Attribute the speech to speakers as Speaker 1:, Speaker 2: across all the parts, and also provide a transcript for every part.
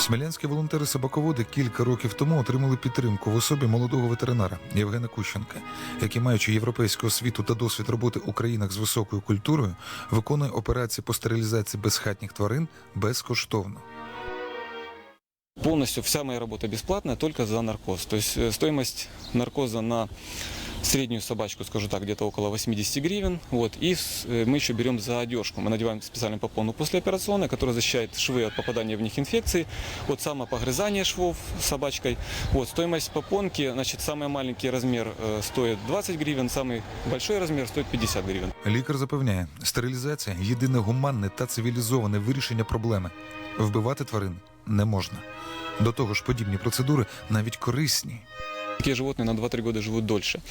Speaker 1: Смілянські волонтери-собаководи кілька років тому отримали підтримку в особі молодого ветеринара Євгена Кущенка, який, маючи європейську освіту та досвід роботи у країнах з високою культурою, виконує операції по стерилізації безхатніх тварин безкоштовно.
Speaker 2: Полностью вся моя работа бесплатная, только за наркоз. То есть э, стоимость наркоза на среднюю собачку, скажу так, где-то около 80 гривен. Вот. И с- э, мы еще берем за одежку. Мы надеваем специальную попону послеоперационную, которая защищает швы от попадания в них инфекций, от самопогрызания швов собачкой. Вот. Стоимость попонки, значит, самый маленький размер э, стоит 20 гривен, самый большой размер стоит 50 гривен.
Speaker 1: Лікар запевняє, стерилізація єдине гуманне та цивілізоване вирішення проблеми. Вбивати тварин не можна. До того ж, подібні процедури навіть корисні.
Speaker 2: Такие животные на 2-3 года живут дольше.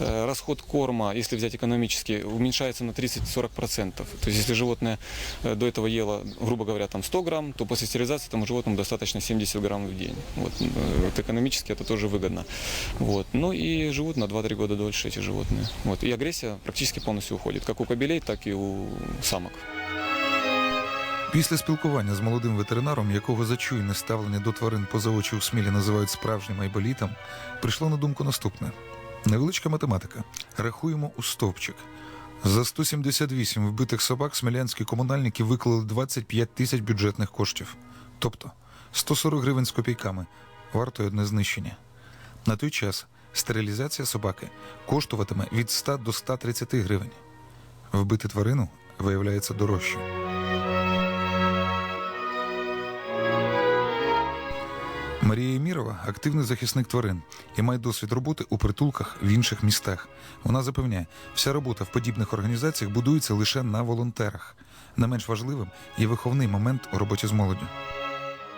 Speaker 2: Э, Расход корма, если взять экономически, уменьшается на 30-40%. То есть если животное э, до этого ело, грубо говоря, там 100 грамм, то после стерилизации этому животному достаточно 70 грамм в день. Вот, э, вот экономически это тоже выгодно. Вот. Ну и живут на 2-3 года дольше эти животные. Вот. И агрессия практически полностью уходит, как у кобелей, так и у самок.
Speaker 1: Після спілкування з молодим ветеринаром, якого за чуйне ставлення до тварин поза очі у смілі називають справжнім айболітом, прийшло на думку наступне: невеличка математика. Рахуємо у стовпчик. За 178 вбитих собак смілянські комунальники виклали 25 тисяч бюджетних коштів, тобто 140 гривень з копійками, вартує одне знищення. На той час стерилізація собаки коштуватиме від 100 до 130 гривень. Вбити тварину виявляється дорожче. Марія Ємірова активний захисник тварин і має досвід роботи у притулках в інших містах. Вона запевняє, вся робота в подібних організаціях будується лише на волонтерах. Не менш важливим є виховний момент у роботі з молоддю.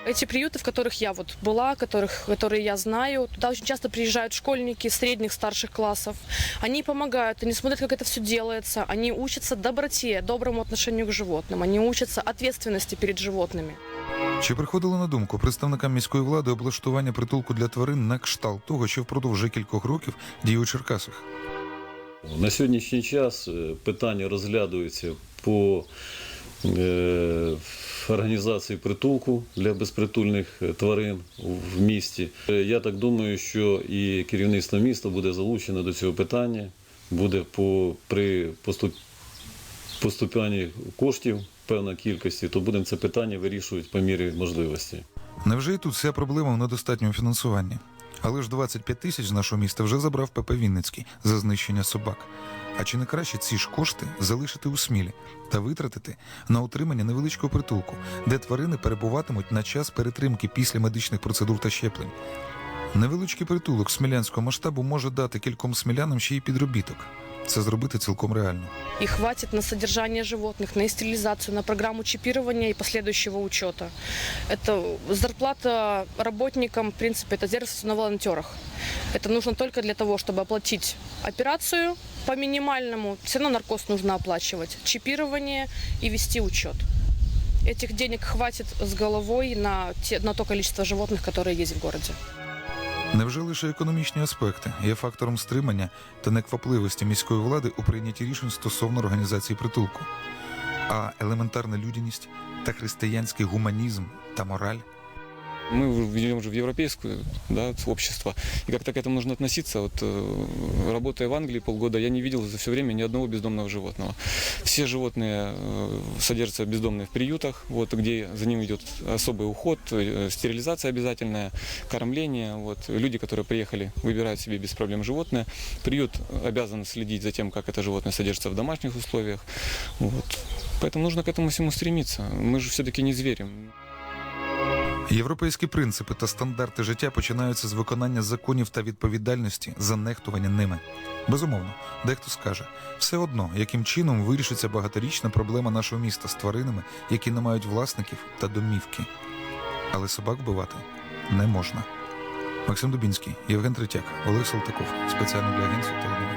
Speaker 3: Эти приюты, в которых я вот была, которых, которые я знаю, туда очень часто приезжают школьники средних, старших классов. Они помогают, они смотрят, как это все делается, они учатся доброте, доброму отношению к животным, они учатся ответственности перед животными.
Speaker 1: Чи приходило на думку представникам міської влади облаштування притулку для тварин на кшталт того, що впродовж кількох років діє у Черкасах?
Speaker 4: На сьогоднішній час е, питання розглядаються по е, організації притулку для безпритульних е, тварин в місті. Я так думаю, що і керівництво міста буде залучено до цього питання, буде по, при поступ, поступанні коштів певна кількості, то будемо це питання вирішувати по мірі можливості.
Speaker 1: Невже і тут вся проблема в недостатньому фінансуванні? Але ж 25 тисяч з нашого міста вже забрав ПП Вінницький за знищення собак. А чи не краще ці ж кошти залишити у смілі та витратити на утримання невеличкого притулку, де тварини перебуватимуть на час перетримки після медичних процедур та щеплень? Невеличкий притулок смілянського масштабу може дати кільком смілянам ще й підробіток. Це зробити цілком реально.
Speaker 3: И хватит на содержание животных, на их стерилизацию, на программу чипирования и последующего учета. Это зарплата работникам, в принципе, это держится на волонтерах. Это нужно только для того, чтобы оплатить операцию по минимальному. Все равно наркоз нужно оплачивать. Чипирование и вести учет. Этих денег хватит с головой на, те, на то количество животных, которые есть в городе.
Speaker 1: Невже лише економічні аспекти є фактором стримання та неквапливості міської влади у прийнятті рішень стосовно організації притулку? А елементарна людяність та християнський гуманізм та мораль?
Speaker 2: Мы ведем уже в европейское да, общество, и как-то к этому нужно относиться. Вот, э, работая в Англии полгода, я не видел за все время ни одного бездомного животного. Все животные э, содержатся бездомные в приютах, вот, где за ним идет особый уход, э, стерилизация обязательная, кормление. Вот. Люди, которые приехали, выбирают себе без проблем животное. Приют обязан следить за тем, как это животное содержится в домашних условиях. Вот. Поэтому нужно к этому всему стремиться. Мы же все-таки не звери.
Speaker 1: Європейські принципи та стандарти життя починаються з виконання законів та відповідальності за нехтування ними. Безумовно, дехто скаже, все одно, яким чином вирішиться багаторічна проблема нашого міста з тваринами, які не мають власників та домівки. Але собак вбивати не можна. Максим Дубінський, Євген Третяк, Олег Салтаков. Спеціально для агенції теленовин.